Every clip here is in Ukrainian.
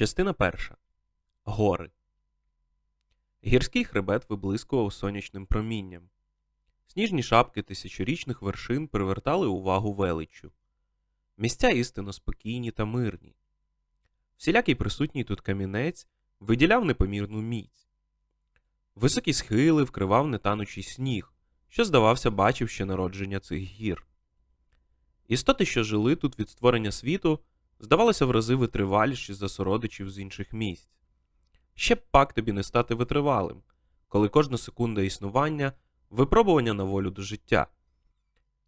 Частина перша. Гори. Гірський хребет виблискував сонячним промінням. Сніжні шапки тисячорічних вершин привертали увагу величчю. Місця істинно спокійні та мирні. Всілякий присутній тут камінець виділяв непомірну міць. Високі схили вкривав нетанучий сніг, що, здавався, бачив ще народження цих гір. Істоти, що жили тут від створення світу, здавалося в рази витриваліші за сородичів з інших місць. Ще б пак тобі не стати витривалим, коли кожна секунда існування випробування на волю до життя.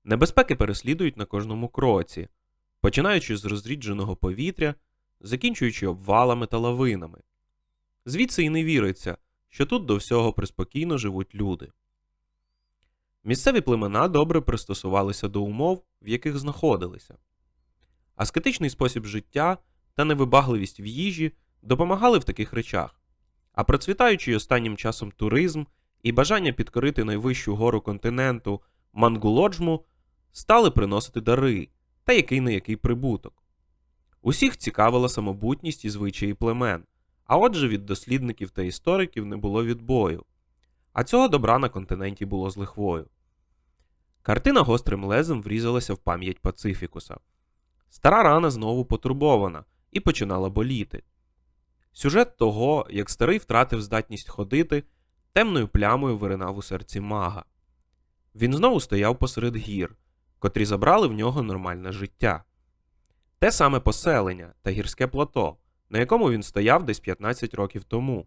Небезпеки переслідують на кожному кроці, починаючи з розрідженого повітря, закінчуючи обвалами та лавинами. Звідси і не віриться, що тут до всього приспокійно живуть люди. Місцеві племена добре пристосувалися до умов, в яких знаходилися. Аскетичний спосіб життя та невибагливість в їжі допомагали в таких речах, а процвітаючий останнім часом туризм і бажання підкорити найвищу гору континенту Мангулоджму стали приносити дари та який не який прибуток. Усіх цікавила самобутність і звичаї племен, а отже від дослідників та істориків не було відбою. А цього добра на континенті було з лихвою. Картина гострим лезом врізалася в пам'ять Пацифікуса. Стара рана знову потурбована і починала боліти. Сюжет того, як старий втратив здатність ходити, темною плямою виринав у серці мага. Він знову стояв посеред гір, котрі забрали в нього нормальне життя. Те саме поселення та гірське плато, на якому він стояв десь 15 років тому.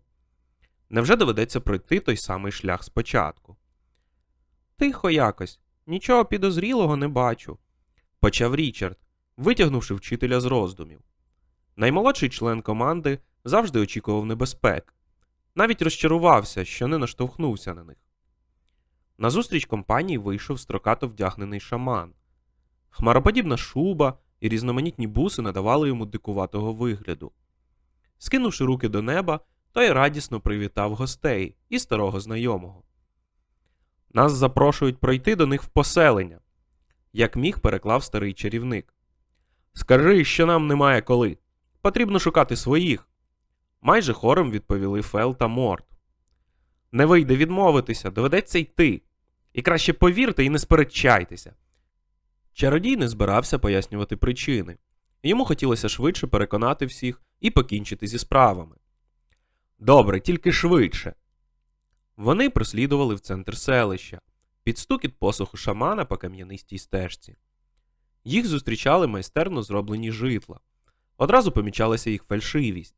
Невже доведеться пройти той самий шлях спочатку? Тихо якось, нічого підозрілого не бачу, почав Річард, витягнувши вчителя з роздумів. Наймолодший член команди завжди очікував небезпек, навіть розчарувався, що не наштовхнувся на них. Назустріч компанії вийшов строкато вдягнений шаман. Хмароподібна шуба і різноманітні буси надавали йому дикуватого вигляду. Скинувши руки до неба, той радісно привітав гостей і старого знайомого. Нас запрошують пройти до них в поселення, як міг переклав старий чарівник. Скажи, що нам немає коли. Потрібно шукати своїх. Майже хором відповіли Фел та Морт. Не вийде відмовитися, доведеться йти. І краще повірте і не сперечайтеся. Чародій не збирався пояснювати причини. Йому хотілося швидше переконати всіх і покінчити зі справами. Добре, тільки швидше. Вони прослідували в центр селища, під стукіт посуху шамана по кам'янистій стежці. Їх зустрічали майстерно зроблені житла. Одразу помічалася їх фальшивість.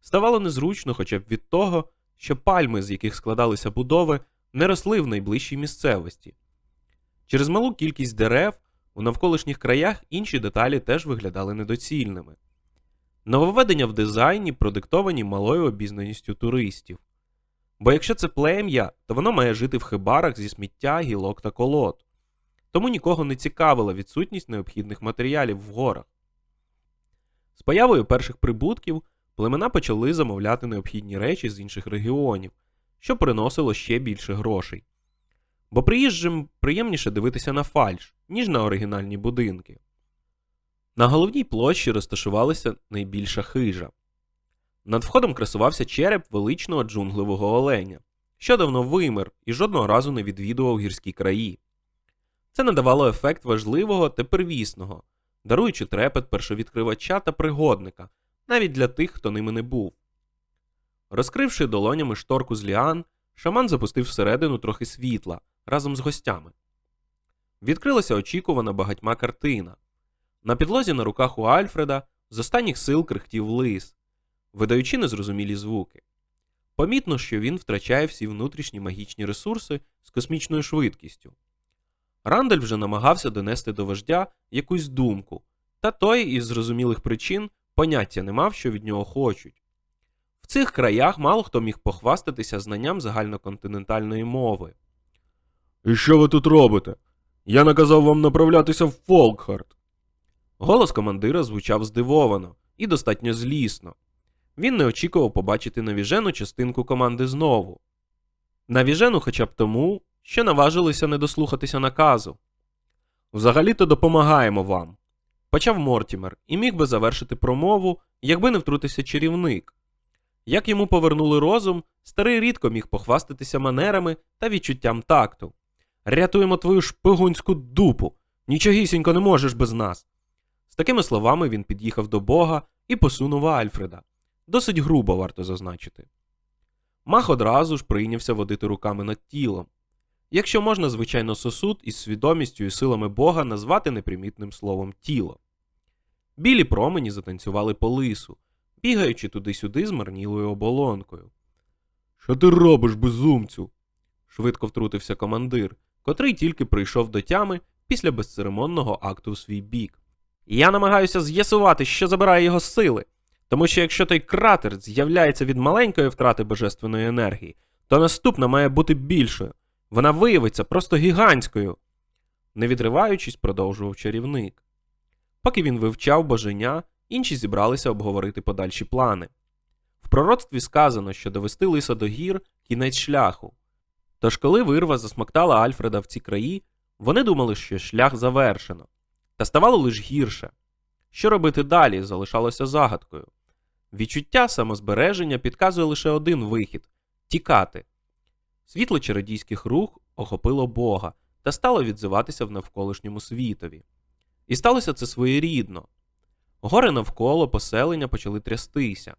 Ставало незручно хоча б від того, що пальми, з яких складалися будови, не росли в найближчій місцевості. Через малу кількість дерев у навколишніх краях інші деталі теж виглядали недоцільними. Нововведення в дизайні продиктовані малою обізнаністю туристів. Бо якщо це плем'я, то воно має жити в хибарах зі сміття, гілок та колод. Тому нікого не цікавила відсутність необхідних матеріалів в горах. З появою перших прибутків племена почали замовляти необхідні речі з інших регіонів, що приносило ще більше грошей. Бо приїжджим приємніше дивитися на фальш, ніж на оригінальні будинки. На головній площі розташувалася найбільша хижа. Над входом красувався череп величного джунглевого оленя, що давно вимер і жодного разу не відвідував гірські краї. Це надавало ефект важливого та первісного, даруючи трепет першовідкривача та пригодника, навіть для тих, хто ними не був. Розкривши долонями шторку з ліан, шаман запустив всередину трохи світла разом з гостями. Відкрилася очікувана багатьма картина. На підлозі на руках у Альфреда з останніх сил крихтів лис, видаючи незрозумілі звуки. Помітно, що він втрачає всі внутрішні магічні ресурси з космічною швидкістю. Рандаль вже намагався донести до вождя якусь думку, та той із зрозумілих причин поняття не мав, що від нього хочуть. В цих краях мало хто міг похвастатися знанням загальноконтинентальної мови. І що ви тут робите? Я наказав вам направлятися в Фолкхарт. Голос командира звучав здивовано і достатньо злісно. Він не очікував побачити навіжену частинку команди знову. Навіжену хоча б тому, що наважилися не дослухатися наказу. Взагалі-то допомагаємо вам. почав Мортімер і міг би завершити промову, якби не втрутився чарівник. Як йому повернули розум, старий рідко міг похвастатися манерами та відчуттям такту. Рятуємо твою шпигунську дупу. Нічогісінько не можеш без нас. З такими словами він під'їхав до Бога і посунув Альфреда. Досить грубо варто зазначити. Мах одразу ж прийнявся водити руками над тілом. Якщо можна, звичайно, сосуд із свідомістю і силами Бога назвати непримітним словом тіло. Білі промені затанцювали по лису, бігаючи туди-сюди з марнілою оболонкою. Що ти робиш, безумцю? швидко втрутився командир, котрий тільки прийшов до тями після безцеремонного акту в свій бік. Я намагаюся з'ясувати, що забирає його сили, тому що якщо той кратер з'являється від маленької втрати божественної енергії, то наступна має бути більшою. Вона виявиться просто гігантською. Не відриваючись, продовжував чарівник. Поки він вивчав боженя, інші зібралися обговорити подальші плани. В пророцтві сказано, що довести лиса до гір кінець шляху. Тож, коли вирва засмоктала Альфреда в ці краї, вони думали, що шлях завершено, та ставало лише гірше. Що робити далі, залишалося загадкою. Відчуття самозбереження підказує лише один вихід тікати. Світло чародійських рух охопило Бога та стало відзиватися в навколишньому світові. І сталося це своєрідно. Гори навколо поселення почали трястися.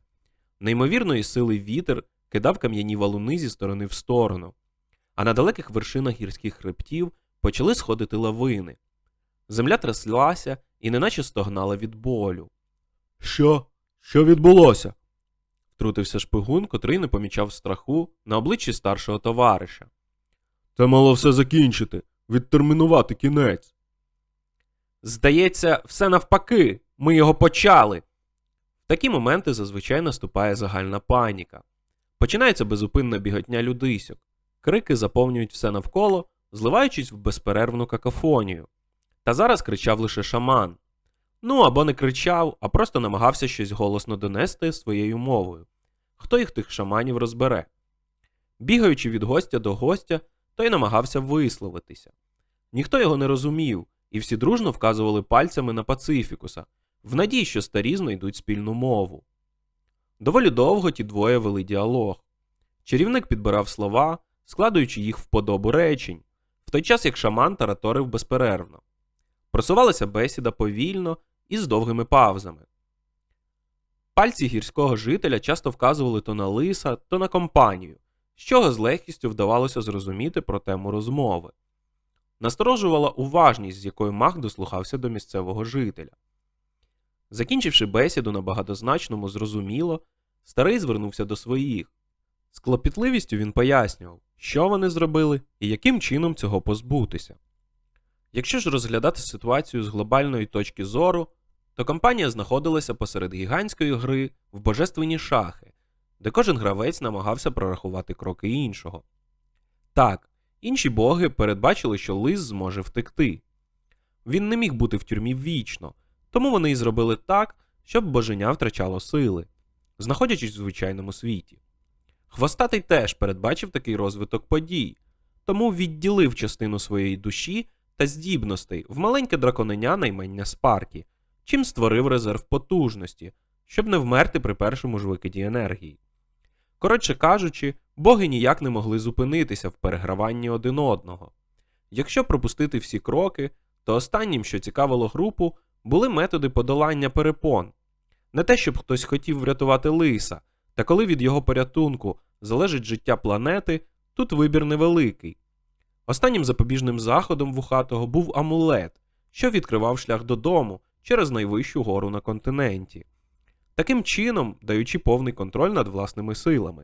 Неймовірної сили вітер кидав кам'яні валуни зі сторони в сторону, а на далеких вершинах гірських хребтів почали сходити лавини. Земля тряслася і неначе стогнала від болю. Що? Що відбулося? Втрутився шпигун, котрий не помічав страху на обличчі старшого товариша. Це мало все закінчити, відтермінувати кінець. Здається, все навпаки, ми його почали. В такі моменти зазвичай наступає загальна паніка. Починається безупинна біготня людисьок. Крики заповнюють все навколо, зливаючись в безперервну какофонію. Та зараз кричав лише шаман. Ну або не кричав, а просто намагався щось голосно донести своєю мовою. Хто їх тих шаманів розбере? Бігаючи від гостя до гостя, той намагався висловитися. Ніхто його не розумів, і всі дружно вказували пальцями на Пацифікуса, в надії, що старі знайдуть спільну мову. Доволі довго ті двоє вели діалог. Чарівник підбирав слова, складуючи їх в подобу речень, в той час як шаман тараторив безперервно. Просувалася бесіда повільно і з довгими павзами. Пальці гірського жителя часто вказували то на лиса, то на компанію, чого з легкістю вдавалося зрозуміти про тему розмови. Насторожувала уважність, з якою маг дослухався до місцевого жителя. Закінчивши бесіду на багатозначному зрозуміло, старий звернувся до своїх. З клопітливістю він пояснював, що вони зробили і яким чином цього позбутися. Якщо ж розглядати ситуацію з глобальної точки зору, то компанія знаходилася посеред гігантської гри в божественні шахи, де кожен гравець намагався прорахувати кроки іншого. Так, інші боги передбачили, що лис зможе втекти. Він не міг бути в тюрмі вічно, тому вони і зробили так, щоб боженя втрачало сили, знаходячись в звичайному світі. Хвостатий теж передбачив такий розвиток подій, тому відділив частину своєї душі та здібностей в маленьке драконеня наймення Спаркі, чим створив резерв потужності, щоб не вмерти при першому ж викиді енергії. Коротше кажучи, боги ніяк не могли зупинитися в переграванні один одного. Якщо пропустити всі кроки, то останнім, що цікавило групу, були методи подолання перепон. Не те, щоб хтось хотів врятувати лиса, та коли від його порятунку залежить життя планети, тут вибір невеликий. Останнім запобіжним заходом вухатого був амулет, що відкривав шлях додому через найвищу гору на континенті, таким чином даючи повний контроль над власними силами.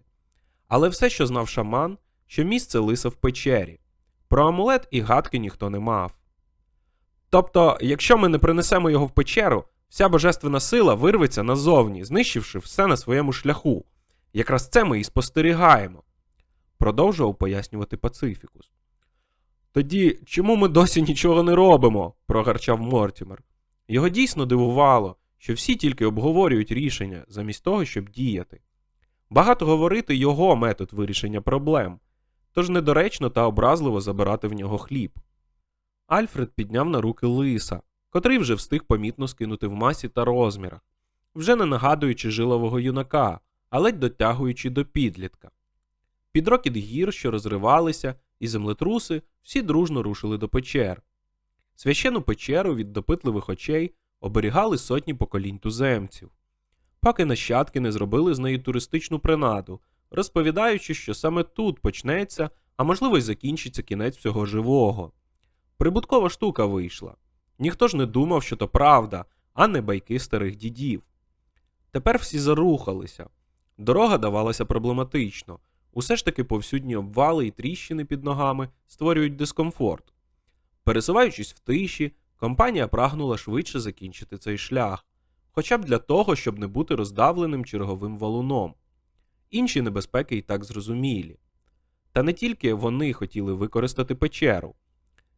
Але все, що знав шаман, що місце лиса в печері. Про амулет і гадки ніхто не мав. Тобто, якщо ми не принесемо його в печеру, вся божественна сила вирветься назовні, знищивши все на своєму шляху. Якраз це ми і спостерігаємо, продовжував пояснювати Пацифікус. Тоді чому ми досі нічого не робимо? прогарчав Мортімер. Його дійсно дивувало, що всі тільки обговорюють рішення, замість того, щоб діяти. Багато говорити його метод вирішення проблем, тож недоречно та образливо забирати в нього хліб. Альфред підняв на руки лиса, котрий вже встиг помітно скинути в масі та розмірах, вже не нагадуючи жилового юнака, а ледь дотягуючи до підлітка. Під рокіт гір, що розривалися, і землетруси всі дружно рушили до печер. Священу печеру від допитливих очей оберігали сотні поколінь туземців, поки нащадки не зробили з неї туристичну принаду, розповідаючи, що саме тут почнеться, а можливо й закінчиться кінець всього живого. Прибуткова штука вийшла. Ніхто ж не думав, що то правда, а не байки старих дідів. Тепер всі зарухалися. Дорога давалася проблематично. Усе ж таки повсюдні обвали і тріщини під ногами створюють дискомфорт. Пересуваючись в тиші, компанія прагнула швидше закінчити цей шлях, хоча б для того, щоб не бути роздавленим черговим валуном. Інші небезпеки і так зрозумілі. Та не тільки вони хотіли використати печеру.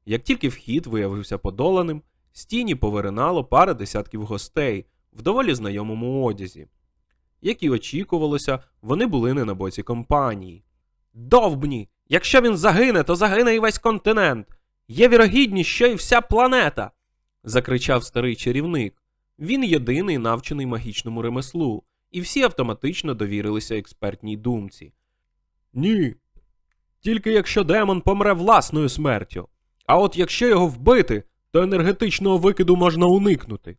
Як тільки вхід виявився подоланим, з тіні повиринало пара десятків гостей в доволі знайомому одязі. Як і очікувалося, вони були не на боці компанії. Довбні! Якщо він загине, то загине і весь континент. Є вірогідність, що і вся планета. закричав старий чарівник. Він єдиний навчений магічному ремеслу, і всі автоматично довірилися експертній думці. Ні. Тільки якщо демон помре власною смертю. А от якщо його вбити, то енергетичного викиду можна уникнути.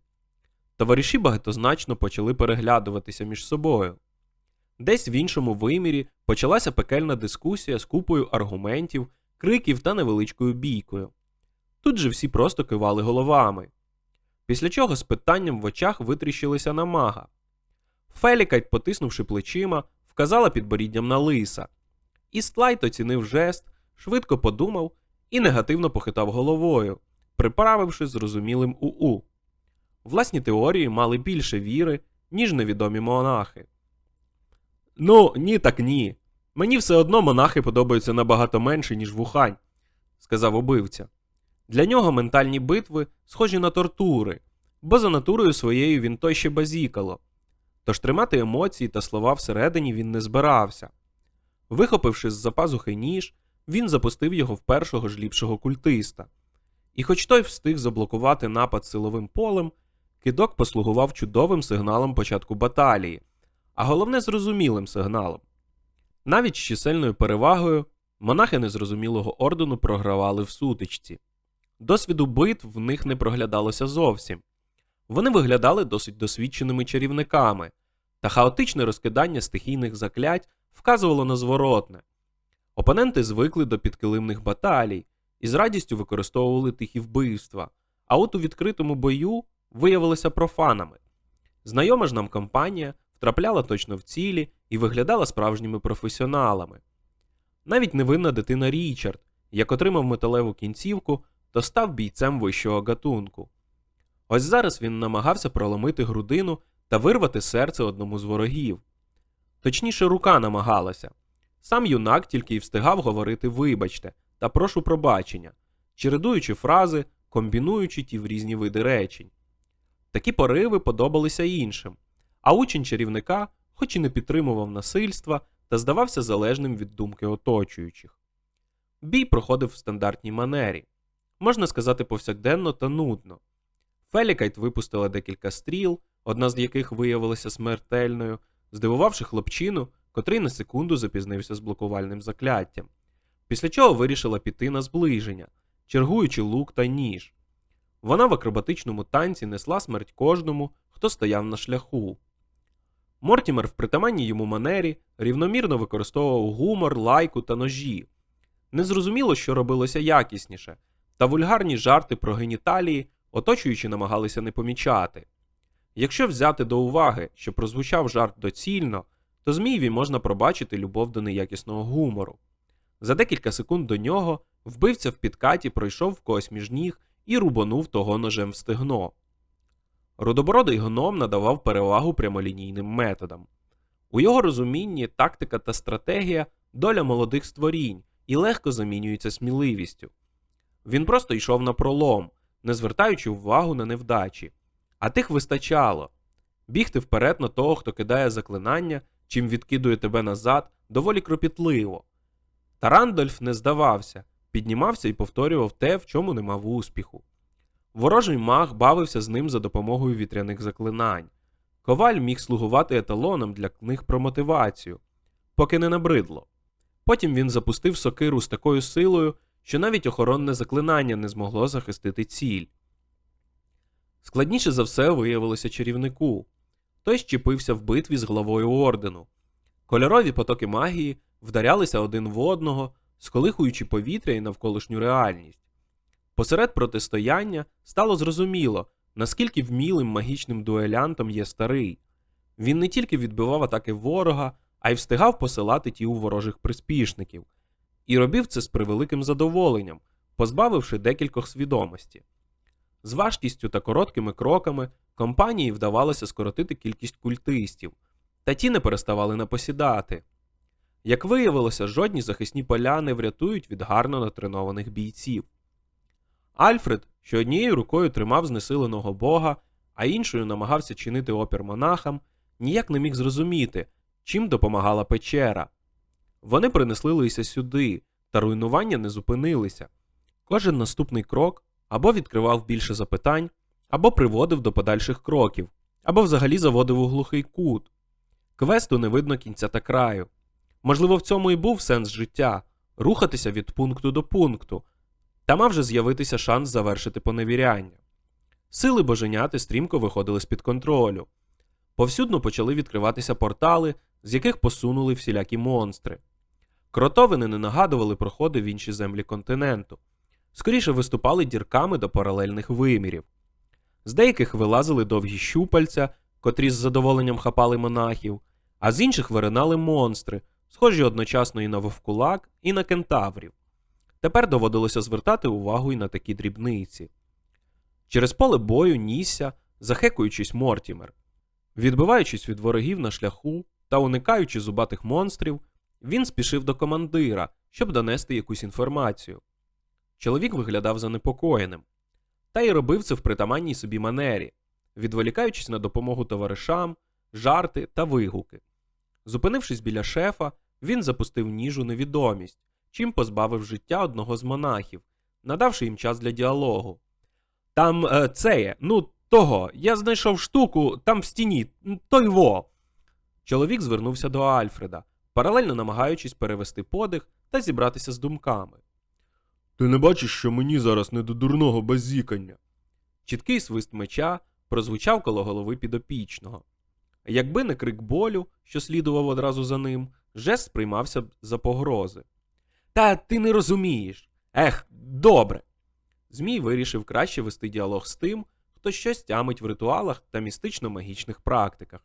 Товариші багатозначно почали переглядуватися між собою. Десь в іншому вимірі почалася пекельна дискусія з купою аргументів, криків та невеличкою бійкою. Тут же всі просто кивали головами. Після чого з питанням в очах витріщилися на мага. Фелікайт, потиснувши плечима, вказала підборіддям на лиса. Істлайт оцінив жест, швидко подумав і негативно похитав головою, приправивши зрозумілим УУ. Власні теорії мали більше віри, ніж невідомі монахи. Ну, ні, так ні. Мені все одно монахи подобаються набагато менше, ніж вухань, сказав убивця. Для нього ментальні битви схожі на тортури, бо за натурою своєю він той ще базікало. Тож тримати емоції та слова всередині він не збирався. Вихопивши з-за пазухи ніж, він запустив його в першого ж ліпшого культиста. І хоч той встиг заблокувати напад силовим полем, кидок послугував чудовим сигналом початку баталії, а головне зрозумілим сигналом. Навіть з чисельною перевагою монахи незрозумілого ордену програвали в сутичці. Досвіду битв в них не проглядалося зовсім. Вони виглядали досить досвідченими чарівниками, та хаотичне розкидання стихійних заклять вказувало на зворотне. Опоненти звикли до підкилимних баталій і з радістю використовували тихі вбивства, а от у відкритому бою виявилися профанами. Знайома ж нам компанія втрапляла точно в цілі і виглядала справжніми професіоналами. Навіть невинна дитина Річард, як отримав металеву кінцівку, то став бійцем вищого гатунку. Ось зараз він намагався проломити грудину та вирвати серце одному з ворогів. Точніше, рука намагалася. Сам юнак тільки й встигав говорити вибачте та прошу пробачення, чередуючи фрази, комбінуючи ті в різні види речень. Такі пориви подобалися іншим, а учень чарівника, хоч і не підтримував насильства, та здавався залежним від думки оточуючих. Бій проходив в стандартній манері, можна сказати, повсякденно та нудно. Фелікайт випустила декілька стріл, одна з яких виявилася смертельною, здивувавши хлопчину, котрий на секунду запізнився з блокувальним закляттям, після чого вирішила піти на зближення, чергуючи лук та ніж. Вона в акробатичному танці несла смерть кожному, хто стояв на шляху. Мортімер в притаманній йому манері рівномірно використовував гумор, лайку та ножі. Незрозуміло, що робилося якісніше, та вульгарні жарти про геніталії оточуючи намагалися не помічати. Якщо взяти до уваги, що прозвучав жарт доцільно, то Змієві можна пробачити любов до неякісного гумору. За декілька секунд до нього вбивця в підкаті пройшов в когось між ніг і рубанув того ножем в стегно. Рудобородий гном надавав перевагу прямолінійним методам. У його розумінні тактика та стратегія доля молодих створінь і легко замінюється сміливістю. Він просто йшов на пролом, не звертаючи увагу на невдачі. А тих вистачало бігти вперед на того, хто кидає заклинання, чим відкидує тебе назад, доволі кропітливо. Та Рандольф не здавався, піднімався і повторював те, в чому не мав успіху. Ворожий маг бавився з ним за допомогою вітряних заклинань. Коваль міг слугувати еталоном для книг про мотивацію, поки не набридло. Потім він запустив сокиру з такою силою, що навіть охоронне заклинання не змогло захистити ціль. Складніше за все виявилося чарівнику. Той щепився в битві з главою ордену. Кольорові потоки магії вдарялися один в одного, сколихуючи повітря і навколишню реальність. Посеред протистояння стало зрозуміло, наскільки вмілим магічним дуелянтом є старий. Він не тільки відбивав атаки ворога, а й встигав посилати ті у ворожих приспішників, і робив це з превеликим задоволенням, позбавивши декількох свідомості. З важкістю та короткими кроками компанії вдавалося скоротити кількість культистів, та ті не переставали напосідати. Як виявилося, жодні захисні поля не врятують від гарно натренованих бійців. Альфред, що однією рукою тримав знесиленого бога, а іншою намагався чинити опір монахам, ніяк не міг зрозуміти, чим допомагала печера. Вони принесли сюди, та руйнування не зупинилися. Кожен наступний крок або відкривав більше запитань, або приводив до подальших кроків, або взагалі заводив у глухий кут. Квесту не видно кінця та краю. Можливо, в цьому і був сенс життя рухатися від пункту до пункту, та мав же з'явитися шанс завершити поневіряння. Сили боженяти стрімко виходили з-під контролю. Повсюдно почали відкриватися портали, з яких посунули всілякі монстри. Кротовини не нагадували проходи в інші землі континенту, скоріше виступали дірками до паралельних вимірів. З деяких вилазили довгі щупальця, котрі з задоволенням хапали монахів, а з інших виринали монстри, схожі одночасно і на вовкулак, і на кентаврів. Тепер доводилося звертати увагу і на такі дрібниці. Через поле бою нісся, захекуючись Мортімер. Відбиваючись від ворогів на шляху та уникаючи зубатих монстрів, він спішив до командира, щоб донести якусь інформацію. Чоловік виглядав занепокоєним, та й робив це в притаманній собі манері, відволікаючись на допомогу товаришам, жарти та вигуки. Зупинившись біля шефа, він запустив ніж у невідомість, чим позбавив життя одного з монахів, надавши їм час для діалогу. Там е, це є, ну того, я знайшов штуку там в стіні, той во. Чоловік звернувся до Альфреда, паралельно намагаючись перевести подих та зібратися з думками. Ти не бачиш, що мені зараз не до дурного базікання. Чіткий свист меча прозвучав коло голови підопічного. Якби не крик болю, що слідував одразу за ним, жест сприймався б за погрози. Та ти не розумієш. Ех, добре. Змій вирішив краще вести діалог з тим, хто щось тямить в ритуалах та містично-магічних практиках.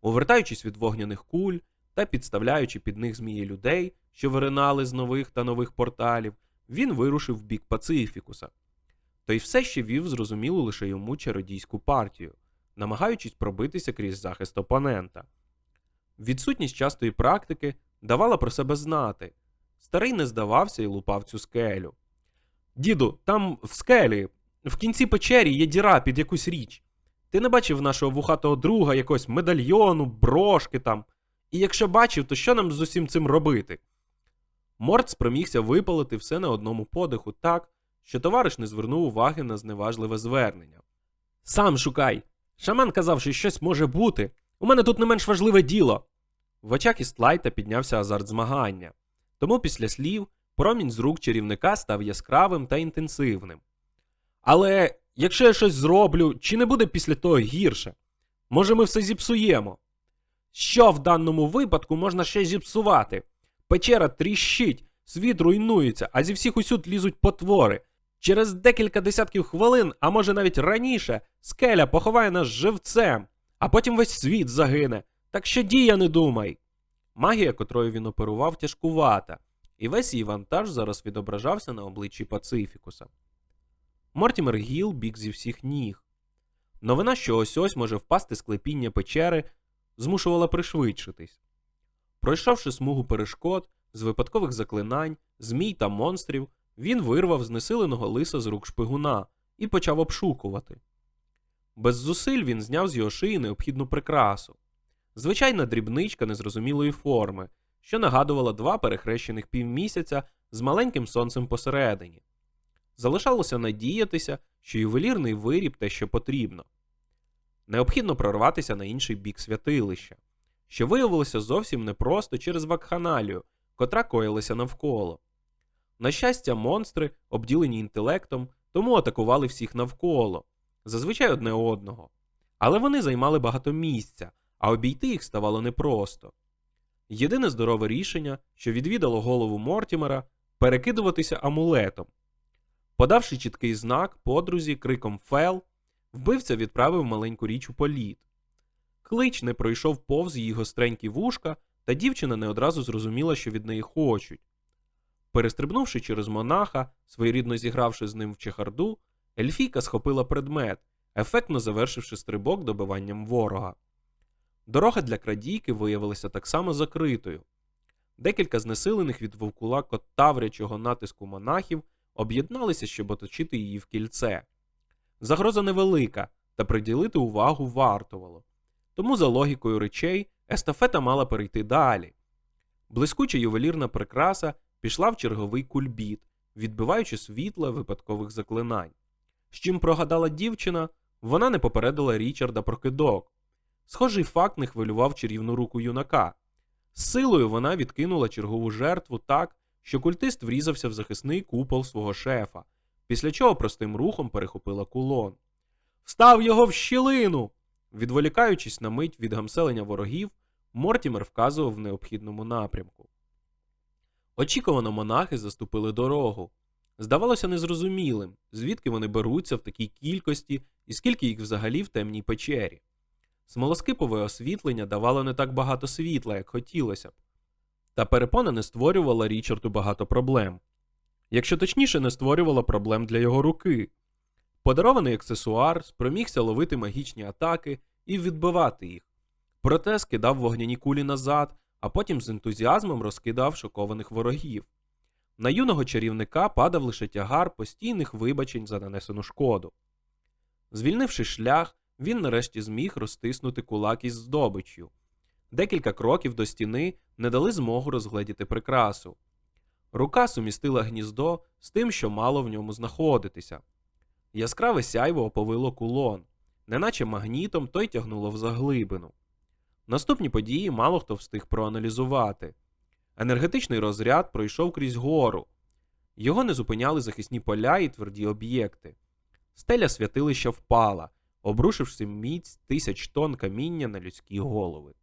Увертаючись від вогняних куль та підставляючи під них змії людей, що виринали з нових та нових порталів, він вирушив в бік Пацифікуса. Той все ще вів зрозумілу лише йому чародійську партію, намагаючись пробитися крізь захист опонента. Відсутність частої практики давала про себе знати. Старий не здавався і лупав цю скелю. Діду, там в скелі, в кінці печері є діра під якусь річ. Ти не бачив нашого вухатого друга, якогось медальйону, брошки там. І якщо бачив, то що нам з усім цим робити? Морт спромігся випалити все на одному подиху так, що товариш не звернув уваги на зневажливе звернення. Сам шукай. Шаман казав, що щось може бути. У мене тут не менш важливе діло. В очах Істлайта піднявся азарт змагання. Тому після слів промінь з рук чарівника став яскравим та інтенсивним. Але якщо я щось зроблю, чи не буде після того гірше? Може, ми все зіпсуємо? Що в даному випадку можна ще зіпсувати? Печера тріщить, світ руйнується, а зі всіх усюд лізуть потвори. Через декілька десятків хвилин, а може навіть раніше, скеля поховає нас живцем, а потім весь світ загине. Так що дія не думай. Магія, котрою він оперував, тяжкувата, і весь її вантаж зараз відображався на обличчі Пацифікуса. Мортімер Гіл біг зі всіх ніг. Новина, що ось ось може впасти склепіння печери, змушувала пришвидшитись. Пройшовши смугу перешкод, з випадкових заклинань, змій та монстрів, він вирвав знесиленого лиса з рук шпигуна і почав обшукувати. Без зусиль він зняв з його шиї необхідну прикрасу звичайна дрібничка незрозумілої форми, що нагадувала два перехрещених півмісяця з маленьким сонцем посередині. Залишалося надіятися, що ювелірний виріб те, що потрібно. Необхідно прорватися на інший бік святилища, що виявилося зовсім непросто через вакханалію, котра коїлася навколо. На щастя, монстри, обділені інтелектом, тому атакували всіх навколо, зазвичай одне одного. Але вони займали багато місця, а обійти їх ставало непросто. Єдине здорове рішення, що відвідало голову Мортімера, перекидуватися амулетом. Подавши чіткий знак подрузі криком Фел, вбивця відправив маленьку річ у політ. Клич не пройшов повз її гостренькі вушка, та дівчина не одразу зрозуміла, що від неї хочуть. Перестрибнувши через монаха, своєрідно зігравши з ним в чехарду, Ельфійка схопила предмет, ефектно завершивши стрибок добиванням ворога. Дорога для крадійки виявилася так само закритою. Декілька знесилених від вовкулака таврячого натиску монахів об'єдналися, щоб оточити її в кільце. Загроза невелика, та приділити увагу вартувало. Тому, за логікою речей, естафета мала перейти далі. Блискуча ювелірна прикраса пішла в черговий кульбіт, відбиваючи світло випадкових заклинань. З чим прогадала дівчина, вона не попередила Річарда про кидок. Схожий факт не хвилював чарівну руку юнака. З силою вона відкинула чергову жертву так, що культист врізався в захисний купол свого шефа, після чого простим рухом перехопила кулон. Встав його в щілину! Відволікаючись на мить від гамселення ворогів, Мортімер вказував в необхідному напрямку. Очікувано монахи заступили дорогу. Здавалося незрозумілим, звідки вони беруться в такій кількості і скільки їх взагалі в темній печері. Смолоскипове освітлення давало не так багато світла, як хотілося б, та перепона не створювала Річарду багато проблем. Якщо точніше, не створювала проблем для його руки. Подарований аксесуар спромігся ловити магічні атаки і відбивати їх. Проте скидав вогняні кулі назад, а потім з ентузіазмом розкидав шокованих ворогів. На юного чарівника падав лише тягар постійних вибачень за нанесену шкоду. Звільнивши шлях, він нарешті зміг розтиснути кулак із здобиччю. Декілька кроків до стіни не дали змогу розгледіти прикрасу. Рука сумістила гніздо з тим, що мало в ньому знаходитися. Яскраве сяйво оповило кулон, неначе магнітом той тягнуло в заглибину. Наступні події мало хто встиг проаналізувати. Енергетичний розряд пройшов крізь гору. Його не зупиняли захисні поля і тверді об'єкти. Стеля святилища впала, обрушивши міць тисяч тонн каміння на людські голови.